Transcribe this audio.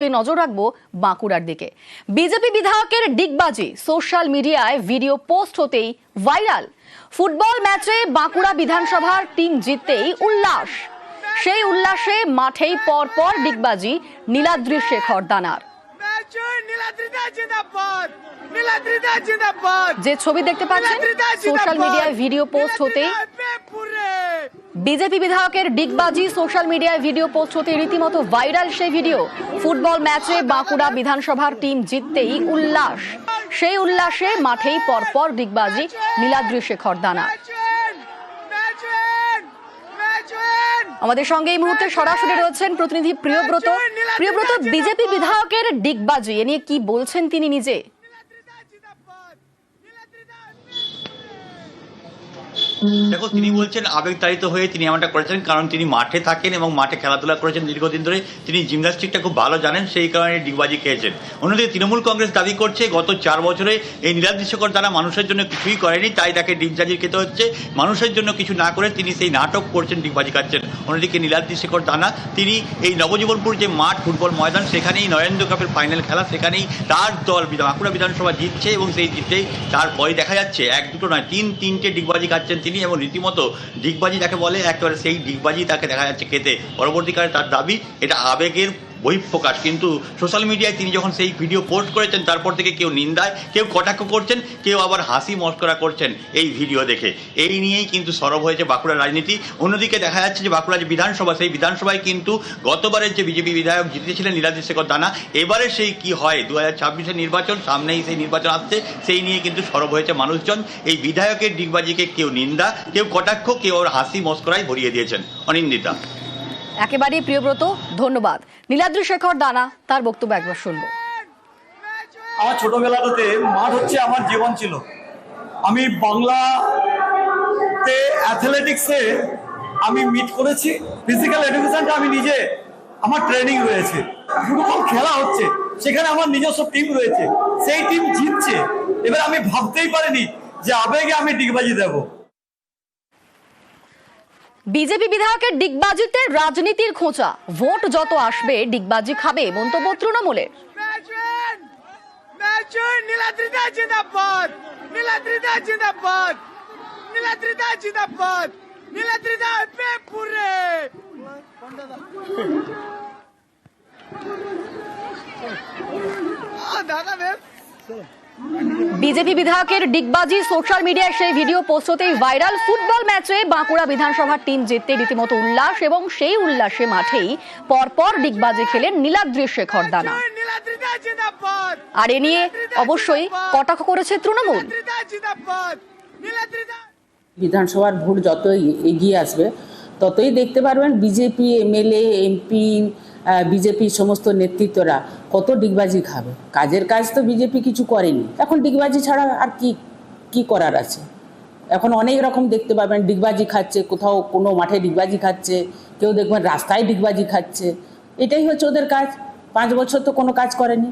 নজর রাখব বাঁকুড়ার দিকে। বিজেপি বিধায়কের ডিগবাজি সোশ্যাল মিডিয়ায় ভিডিও পোস্ট হতেই ভাইরাল। ফুটবল ম্যাচে বাঁকুড়া বিধানসভার টিম জিততেই উল্লাস। সেই উল্লাসে মাঠেই পরপর ডিগবাজি নীলাদ্রি শেখর দানার। যে ছবি দেখতে পাচ্ছেন সোশ্যাল মিডিয়ায় ভিডিও পোস্ট হতেই বিজেপি বিধায়কের ডিগবাজি সোশ্যাল মিডিয়ায় ভিডিও পোস্ট হতে রীতিমতো ভাইরাল সেই ভিডিও। ফুটবল ম্যাচে বাঁকুড়া বিধানসভার টিম জিততেই উল্লাস। সেই উল্লাসে মাঠেই পরপর ডিগবাজি, নীলাদ্রি শেখর দানা। আমাদের সঙ্গে এই মুহূর্তে সরাসরি রয়েছেন প্রতিনিধি প্রিয়ব্রত। প্রিয়ব্রত, বিজেপি বিধায়কের ডিগবাজি, এ নিয়ে কি বলছেন তিনি নিজে? দেখো তিনি বলছেন আবেগতাড়িত হয়ে তিনি এমনটা করেছেন কারণ তিনি মাঠে থাকেন এবং মাঠে খেলাধুলা করেছেন দীর্ঘদিন ধরে। তিনি জিমন্যাস্টিকটা খুব ভালো জানেন সেই কারণে ডিগবাজি খেয়েছেন। অন্যদিকে তৃণমূল কংগ্রেস দাবি করছে গত চার বছরে এই নীলাদ্রিশকর দ্বারা মানুষের জন্য কিছুই করেনি তাই তাকে ডিগবাজি খেতে হচ্ছে। মানুষের জন্য কিছু না করে তিনি সেই নাটক করছেন ডিগবাজি খাচ্ছেন। অন্যদিকে নীলাদ্রি শেখর দানা তিনি এই নবজীবনপুর যে মাঠ ফুটবল ময়দান সেখানেই নরেন্দ্র কাপের ফাইনাল খেলা সেখানেই তার দল বাঁকুড়া বিধানসভা জিতছে এবং সেই জিততেই তারপরে দেখা যাচ্ছে এক দুটো নয় তিন তিনটে ডিগবাজি খাচ্ছেন তিনি এবং রীতিমতো ডিগবাজি যাকে বলে, একেবারে সেই ডিগবাজি তাকে দেখা যাচ্ছে খেতে। পরবর্তীকালে তার দাবি, এটা আবেগের বহিঃপ্রকাশ কিন্তু সোশ্যাল মিডিয়ায় তিনি যখন সেই ভিডিও পোস্ট করেছেন, তারপর থেকে কেউ নিন্দায়, কেউ কটাক্ষ করছেন, কেউ আবার হাসি মস্করা করছেন এই ভিডিও দেখে। এই নিয়েই কিন্তু সরব হয়েছে বাঁকুড়ার রাজনীতি। অন্যদিকে দেখা যাচ্ছে যে বাঁকুড়া যে বিধানসভা, সেই বিধানসভায় কিন্তু গতবারের যে বিজেপি বিধায়ক জিতেছিলেন নীলাদ্রি শেখর দানা, এবারে সেই কি হয়? দু হাজার নির্বাচন, সামনেই সেই নির্বাচন আসছে, সেই নিয়ে কিন্তু সরব হয়েছে মানুষজন। এই বিধায়কের ডিগবাজিকে কেউ নিন্দা, কেউ কটাক্ষ, কেউ হাসি মস্করায় ভরিয়ে দিয়েছেন। অনিন্দিতা। একেবারেই প্রিয়ব্রত, ধন্যবাদ। নীলাদ্রি শেখর দানা, তার বক্তব্য একবার শুনব। আমার ছোটবেলাটাতে মাঠ হচ্ছে আমার জীবন ছিল। আমি বাংলাতে অ্যাথলেটিক্সে আমি মিট করেছি। ফিজিক্যাল এডুকেশনটা আমি নিজে আমার ট্রেনিং রয়েছে। ফুটবল খেলা হচ্ছে। সেখানে আমার নিজস্ব টিম রয়েছে। সেই টিম জিতছে। এবার আমি ভাবতেই পারিনি যে আবেগে আমি ডিগবাজি দেবো। বিজেপি বিধায়কের ডিগবাজিতে রাজনীতির খোঁচা। ভোট যত আসবে ডিগবাজি খাবে মন্তব্য তৃণমূলের। দাদা বিজেপি বিধায়কের ডিগবাজি সোশ্যাল মিডিয়ায় সেই ভিডিও পোস্ট হতেই ভাইরাল। ফুটবল ম্যাচে বাঁকুড়া বিধানসভার টিম জিততে রীতিমতো উল্লাস এবং সেই উল্লাসে মাঠেই পরপর ডিগবাজি খেলেন নীলাদ্রি শেখর দানা। আর এ নিয়ে অবশ্যই কটাক্ষ করেছে তৃণমূল। বিধানসভার ভোট যতই এগিয়ে আসবে ততই দেখতে পারবেন বিজেপি, এমএলএ, এমপি বিজেপির সমস্ত নেতৃত্বরা কত ডিগবাজি খাবে। কাজের কাজ তো বিজেপি কিছু করেনি। এখন ডিগবাজি ছাড়া আর কি কি করার আছে? এখন অনেক রকম দেখতে পাবেন, ডিগবাজি খাচ্ছে, কোথাও কোনো মাঠে ডিগবাজি খাচ্ছে, কেউ দেখবেন রাস্তায় ডিগবাজি খাচ্ছে। এটাই হচ্ছে ওদের কাজ। পাঁচ বছর তো কোনো কাজ করেনি।